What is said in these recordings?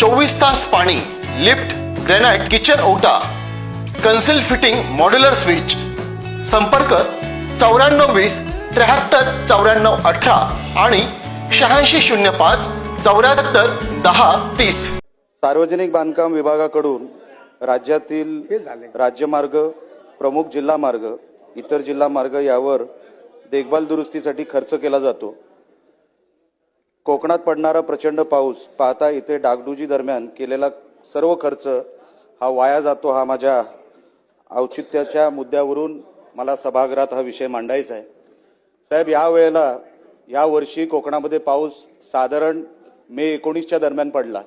चोवीस तास पाणी लिफ्ट ग्रेनाइट किचन ओटा कन्सिल फिटिंग मॉड्युलर स्विच. संपर्क चौऱ्याण्णव वीस त्र्याहत्तर चौऱ्याण्णव अठरा आणि शहाऐंशी शून्य पाच चौऱ्याहत्तर दहा तीस. सार्वजनिक बांधकाम विभागाकडून राज्यातील राज्यमार्ग प्रमुख जिल्हा मार्ग इतर जिल्हा मार्ग यावर देखभाल दुरुस्तीसाठी खर्च केला जातो. कोकणात पडणारा प्रचंड पाऊस पाहता इथे डागडुजी दरम्यान केलेला सर्व खर्च हा वाया जातो हा माझ्या औचित्याच्या मुद्द्यावरून मला सभागृहात हा विषय मांडायचा आहे. साहेब या वेळेला या वर्षी कोकणामध्ये पाऊस साधारण मे एकोणीसच्या दरम्यान पडला.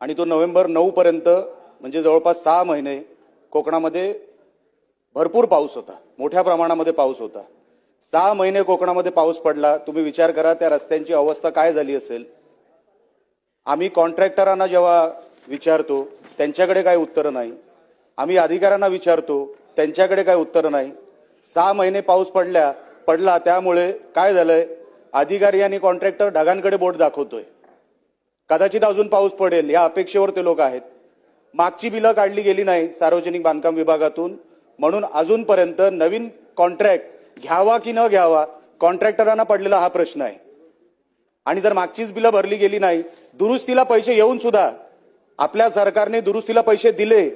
आणि तो नोव्हेंबर नऊ पर्यंत म्हणजे जवळपास सहा महिने कोकणामध्ये भरपूर पाऊस होता. मोठ्या प्रमाणामध्ये पाऊस होता. सहा महिने कोकणामध्ये पाऊस पडला. तुम्ही विचार करा त्या रस्त्यांची अवस्था काय झाली असेल? आम्ही कॉन्ट्रॅक्टरांना जेव्हा विचारतो त्यांच्याकडे काय उत्तरं नाही. आम्ही अधिकाऱ्यांना विचारतो त्यांच्याकडे काय उत्तरं नाही. सहा महिने पाऊस पडल्या पडला त्यामुळे काय झालंय? अधिकारी आणि कॉन्ट्रॅक्टर ढगांकडे बोट दाखवतोय. कदाचित अजून पाऊस पडेल या अपेक्षेवर ते लोक आहेत. मागची बिलं काढली गेली नाही सार्वजनिक बांधकाम विभागातून. म्हणून अजूनपर्यंत नवीन कॉन्ट्रॅक्ट घ्यावा की न घ्यावा कॉन्ट्रॅक्टरांना पडलेला हा प्रश्न आहे. आणि जर मागचीच बिलं भरली गेली नाही दुरुस्तीला पैसे येऊन सुद्धा आपल्या सरकारने दुरुस्तीला पैसे दिले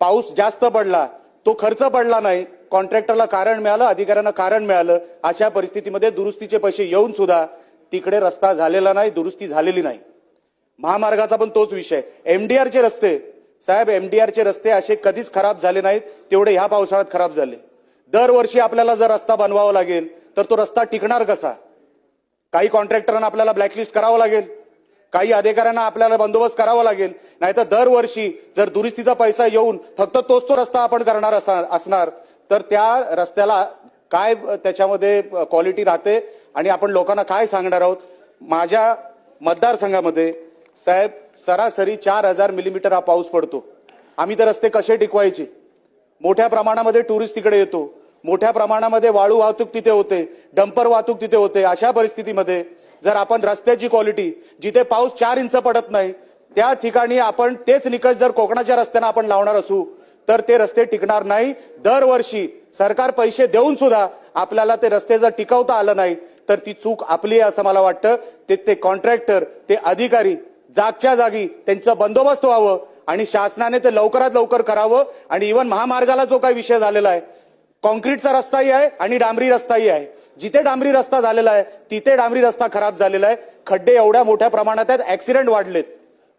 पाऊस जास्त पडला तो खर्च पडला नाही कॉन्ट्रॅक्टरला कारण मिळालं अधिकाऱ्यांना कारण मिळालं अशा परिस्थितीमध्ये दुरुस्तीचे पैसे येऊन सुद्धा तिकडे रस्ता झालेला नाही दुरुस्ती झालेली नाही. महामार्गाचा पण तोच विषय एमडीआरचे रस्ते साहेब एमडीआरचे रस्ते असे कधीच खराब झाले नाहीत तेवढे ह्या पावसाळ्यात खराब झाले. दरवर्षी आपल्याला जर रस्ता बनवावा लागेल तर तो रस्ता टिकणार कसा? काही कॉन्ट्रॅक्टरांना आपल्याला ब्लॅकलिस्ट करावं लागेल. काही अधिकाऱ्यांना आपल्याला बंदोबस्त करावा लागेल. नाहीतर दरवर्षी जर दुरुस्तीचा पैसा येऊन फक्त तोच तो रस्ता आपण करणार असा- असणार तर त्या रस्त्याला काय त्याच्यामध्ये क्वालिटी राहते आणि आपण लोकांना काय सांगणार आहोत? माझ्या मतदारसंघामध्ये साहेब सरासरी चार हजार मिलीमीटर हा पाऊस पडतो. आम्ही ते रस्ते कसे टिकवायचे? मोठ्या प्रमाणामध्ये टुरिस्ट तिकडे येतो. मोठ्या प्रमाणामध्ये वाळू वाहतूक तिथे होते. डंपर वाहतूक तिथे होते. अशा परिस्थितीमध्ये जर आपण रस्त्याची क्वालिटी जिथे पाऊस चार इंच पडत नाही त्या ठिकाणी आपण तेच निकष जर कोकणाच्या रस्त्यांना आपण लावणार असू तर ते रस्ते टिकणार नाही. दरवर्षी सरकार पैसे देऊन सुद्धा आपल्याला ते रस्ते जर टिकवता आलं नाही तर ती चूक आपली आहे असं मला वाटतं. ते ते कॉन्ट्रॅक्टर ते अधिकारी जागच्या जागी त्यांचं बंदोबस्त व्हावं. आणि शासनाने ते लवकरात लवकर करावं. आणि इव्हन महामार्गाला जो काही विषय झालेला आहे कॉन्क्रीटचा रस्ताही आहे आणि डांबरी रस्ताही आहे. जिथे डांबरी रस्ता झालेला आहे तिथे डांबरी रस्ता खराब झालेला आहे. खड्डे एवढ्या मोठ्या प्रमाणात आहेत ऍक्सिडेंट वाढलेत.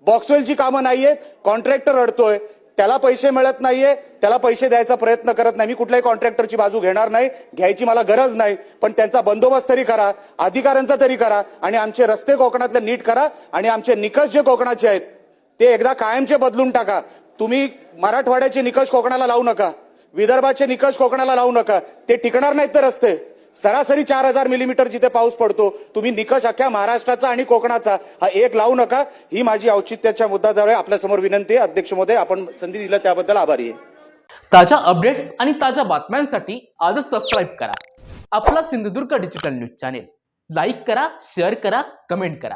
बॉक्सवेलची कामं नाहीयेत कॉन्ट्रॅक्टर अडतोय त्याला पैसे मिळत नाहीये त्याला पैसे द्यायचा प्रयत्न करत नाही. मी कुठल्याही कॉन्ट्रॅक्टरची बाजू घेणार नाही घ्यायची मला गरज नाही पण त्यांचा बंदोबस्त तरी करा अधिकाऱ्यांचा तरी करा आणि आमचे रस्ते कोकणातले नीट करा आणि आमचे निकष जे कोकणाचे आहेत ते एकदा कायमचे बदलून टाका. तुम्ही मराठवाड्याचे निकष कोकणाला लावू नका. विदर्भाचे निकष कोकणाला लावू नका. ते टिकणार नाहीत तर रस्ते. सरासरी चार हजार मिलीमीटर जिथे पाऊस पडतो तुम्ही निकष अख्ख्या महाराष्ट्राचा आणि कोकणाचा हा एक लावू नका. ही माझी औचित्याच्या मुद्द्याद्वारे आपल्यासमोर विनंती आहे. अध्यक्ष महोदय आपण संधी दिलं त्याबद्दल आभारी आहे. ताज्या अपडेट्स आणि ताज्या बातम्यांसाठी आजच सबस्क्राईब करा. आपला Sindhudurg digital news channel like करा शेअर करा कमेंट करा.